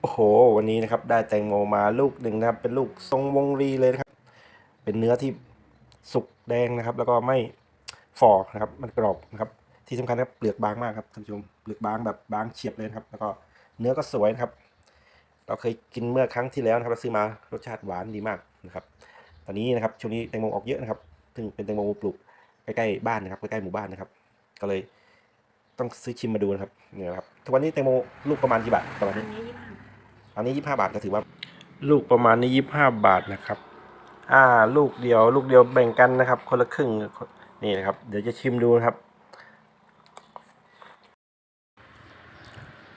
โอ้โห วันนี้นะครับได้แตงโมมาลูกหนึ่งนะครับ เป็นลูกทรงวงรีเลยนะครับ เป็นเนื้อที่สุกแดงนะครับ แล้วก็ไม่ฝ่อนะครับ มันกรอบนะครับ ที่สำคัญนะครับเปลือกบางมากครับท่านผู้ชมเปลือกบางแบบบางเฉียบเลยนะครับ แล้วก็เนื้อก็สวยนะครับ เราเคยกินเมื่อครั้งที่แล้วนะครับเราซื้อมารสชาติหวานดีมากนะครับ ตอนนี้นะครับช่วงนี้แตงโมออกเยอะนะครับซึ่งเป็นแตงโมปลูกใกล้ๆบ้านนะครับใกล้ๆหมู่บ้านนะครับ ก็เลยต้องซื้อชิมมาดูนะครับเนี่ยนะครับทุกวันนี้แตงโมลูกประมาณกี่บาทประมาณนี้ อันนี้ยี่ห้าบาทก็ถือว่า ลูกประมาณนี้ยี่ห้าบาทนะครับ อ่า ลูกเดียว ลูกเดียวแบ่งกันนะครับ คนละครึ่ง นี่นะครับ เดี๋ยวจะชิมดูนะครับ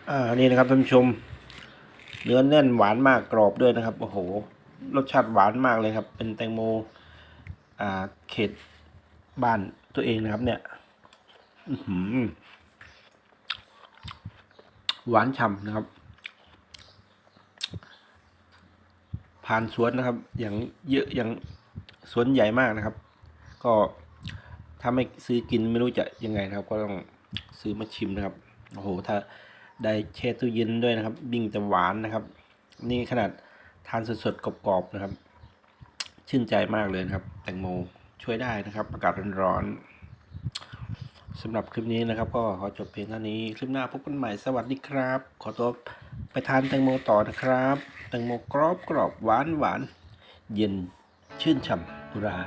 อ่า นี่นะครับท่านผู้ชม เนื้อแน่นหวานมากกรอบด้วยนะครับ โอ้โห รสชาติหวานมากเลยครับ เป็นแตงโม อ่า เขตบ้านตัวเองนะครับ เนี่ย อือหือหวานฉ่ำนะครับ ผ่านสวนนะครับ อย่างเยอะอย่างสวนใหญ่มากนะครับ ก็ถ้าไม่ซื้อกินไม่รู้จะยังไงนะครับ ก็ต้องซื้อมาชิมนะครับโอ้โหถ้าได้แช่ตู้เย็นด้วยนะครับยิ่งจะหวานนะครับ นี่ขนาดทานสดๆกรอบๆนะครับ ชื่นใจมากเลยนะครับ แตงโมช่วยได้นะครับ อากาศร้อนๆ สำหรับคลิปนี้นะครับ ก็ขอจบเพียงเท่านี้ คลิปหน้าพบกันใหม่สวัสดีครับ ขอตัวไปทานแตงโมต่อนะครับแตงโมกรอบกรอบหวานหวานเย็นชื่นฉ่ำอุรา